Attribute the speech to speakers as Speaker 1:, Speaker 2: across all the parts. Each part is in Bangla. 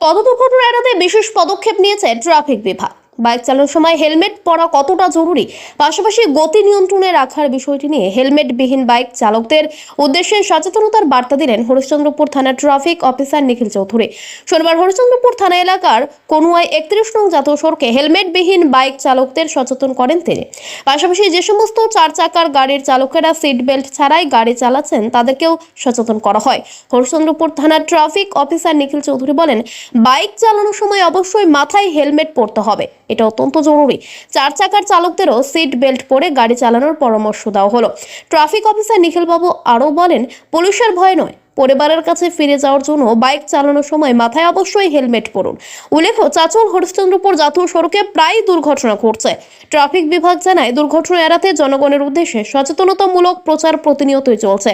Speaker 1: পথ দুর্ঘটনা এড়াতে বিশেষ পদক্ষেপ নিয়েছে ট্রাফিক বিভাগ। বাইক চালানোর সময় হেলমেট পরা কতটা জরুরি? পাশাপাশি গতি নিয়ন্ত্রণে রাখার বিষয়টি নিয়ে হেলমেটবিহীন বাইক চালকদের উদ্দেশ্যে সচেতনতার বার্তা দিলেন হরিশ্চন্দ্রপুর থানার ট্রাফিক অফিসার নিখিল চৌধুরী। শনিবার হরিশ্চন্দ্রপুর থানা এলাকার কনুয়ায় একত্রিশ নং জাতীয় সড়কে হেলমেটবিহীন বাইক চালকদের সচেতন করেন তিনি। পাশাপাশি যে সমস্ত চার চাকার গাড়ির চালকেরা সিট বেল্ট ছাড়াই গাড়ি চালাচ্ছেন, তাদেরকেও সচেতন করা হয়। হরিশ্চন্দ্রপুর থানার ট্রাফিক অফিসার নিখিল চৌধুরী বলেন, বাইক চালানোর সময় অবশ্যই মাথায় হেলমেট পরতে হবে। এটা অত্যন্ত জরুরি। চার চাকার চালকদেরও সিট বেল্ট পরে গাড়ি চালানোর পরামর্শ দেওয়া হলো। ট্রাফিক অফিসার নিখিলবাবু আরও বলেন, পুলিশের ভয় নয়। পরিবারের কাছে ফিরে যাওয়ার জন্য বাইক চালানোর সময় মাথায় অবশ্যই হেলমেট পরুন। উল্লেখ্য, চাচল হরিশ্চন্দ্রপুর জাতীয় সড়কে প্রায় দুর্ঘটনা ঘটছে। ট্রাফিক বিভাগ জানায়, দুর্ঘটনা এড়াতে জনগণের উদ্দেশ্যে সচেতনতামূলক প্রচার প্রতিনিয়তই চলছে।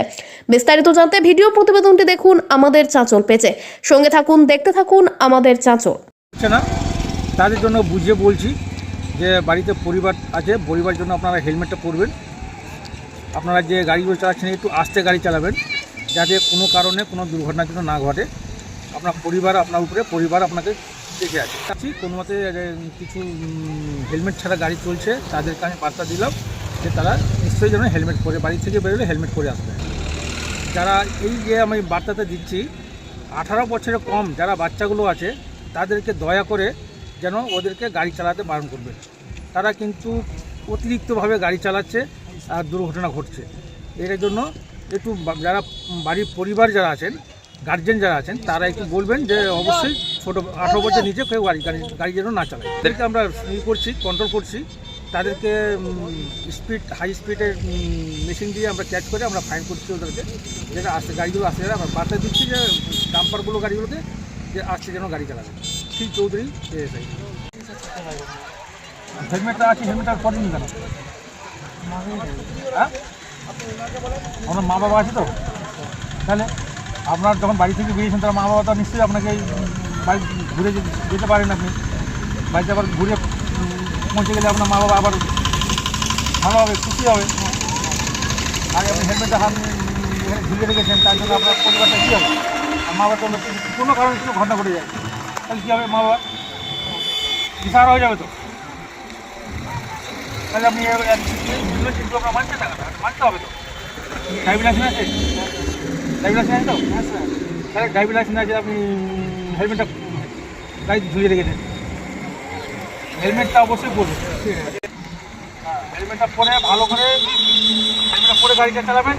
Speaker 1: বিস্তারিত জানতে ভিডিও প্রতিবেদনটি দেখুন আমাদের চাঁচল পেজে। সঙ্গে থাকুন, দেখতে থাকুন আমাদের চাঁচল।
Speaker 2: তাদের জন্য বুঝিয়ে বলছি যে বাড়িতে পরিবার আছে পরিবারের জন্য আপনারা হেলমেটটা পরবেন। আপনারা যে গাড়িগুলো চালাচ্ছেন, একটু আস্তে গাড়ি চালাবেন, যাতে কোনো কারণে কোনো দুর্ঘটনা যেন না ঘটে। আপনার পরিবার আপনার উপরে, পরিবার আপনাকে দেখে আছে আছি, কোনো মতে কিছু হেলমেট ছাড়া গাড়ি চলছে, তাদেরকে আমি বার্তা দিলাম যে তারা নিশ্চয়ই যেন হেলমেট পরে, বাড়ি থেকে বেরোলে হেলমেট পরে আসবে। যারা এই যে আমি বার্তাটা দিচ্ছি, আঠারো বছরের কম যারা বাচ্চাগুলো আছে, তাদেরকে দয়া করে যেন ওদেরকে গাড়ি চালাতে বারণ করবে। তারা কিন্তু অতিরিক্তভাবে গাড়ি চালাচ্ছে আর দুর্ঘটনা ঘটছে। এর জন্য একটু যারা বাড়ির পরিবার যারা আছেন গার্জেন যারা আছেন, তারা একটু বলবেন যে অবশ্যই ছোটো আঠারো বছর নিচে কেউ গাড়ি গাড়ি গাড়ি যেন না চালায়। তাদেরকে আমরা ই করছি কন্ট্রোল করছি। তাদেরকে স্পিড হাই স্পিডের মেশিন দিয়ে আমরা ক্যাচ করে আমরা ফাইন করছি ওদেরকে। যেটা আসছে গাড়িগুলো যারা আমরা বার্তা দিচ্ছি যে ডাম্পারগুলো গাড়িগুলোকে, যে আসছে যেন গাড়ি চালাবে। ঠিক চৌধুরী হেলমেটটা আছে হেলমেটটা পরেনি কেন? হ্যাঁ? আপনার মা বাবা আছে তো? তাহলে আপনার যখন বাড়ি থেকে বেরিয়েছেন তার মা বাবা তো নিশ্চয়ই আপনাকে বাড়ি ঘুরে যেতে- পারেন আপনি। বাড়িতে আবার ঘুরে পৌঁছে গেলে আপনার মা বাবা আবার ভালো হবে খুশি হবে। আর আপনি হেলমেটটা হাত ঝুলিয়ে রেখেছেন, তার জন্য আপনার পরিবারটা কী হবে? মা বাবা কোনো কারণে কোনো ঘটনা ঘটে যায় তাহলে কী হবে? মা বাবা? দিশাহারা হয়ে যাবে তো। তাহলে আপনি এগুলো কিন্তু আপনার মানছেন না মানতে হবে তো। ড্রাইভিং লাইসেন্স আছে? ড্রাইভিং লাইসেন্স আছে তো? তাহলে ড্রাইভিং লাইসেন্স আছে আপনি হেলমেটটা গাড়ি ঝুলিয়ে রেখেছেন হেলমেটটা অবশ্যই পরবেন হ্যাঁ হেলমেটটা পরে ভালো করে হেলমেটটা পরে গাড়িটা চালাবেন।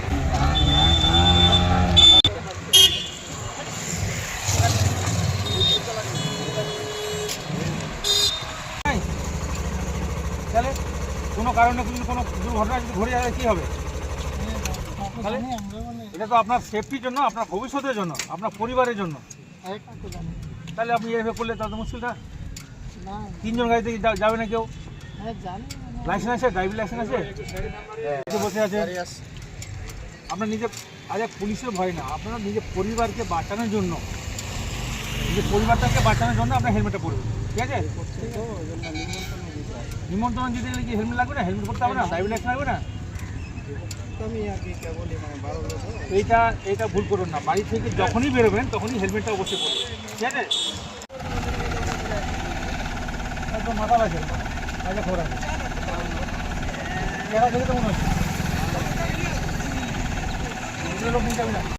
Speaker 2: তাহলে কোনো কারণে যদি কোনো দুর্ঘটনা যদি ঘটে যায় কী হবে? এটা তো আপনার সেফটির জন্য, আপনার ভবিষ্যতের জন্য, আপনার পরিবারের জন্য। তাহলে আপনি এভাবে করলে তাহলে তো মুশকিল না? তিনজন গাড়িতে যাবে না কেউ? লাইসেন্স আছে? ড্রাইভিং লাইসেন্স আছে? বসে আছে? আপনার নিজে আরে পুলিশের ভয় না, আপনারা নিজের পরিবারকে বাঁচানোর জন্য, নিজের পরিবারটাকে বাঁচানোর জন্য আপনার হেলমেটটা পরবেন। ঠিক আছে? নিমন্ত্রণ দিতে গেলে কি হেলমেট লাগবে না? হেলমেট করতে হবে না? ড্রাইভিং লাইসেন্স লাগবে না? এইটা এইটা ভুল করুন না। বাড়ি থেকে যখনই বেরোবেন, তখনই হেলমেটটা অবশ্যই পরবেন। ঠিক আছে? মাথা লাগছে আচ্ছা খবর আছে। কেনা থেকে তো মনে হচ্ছে লোক নিতে হবে না?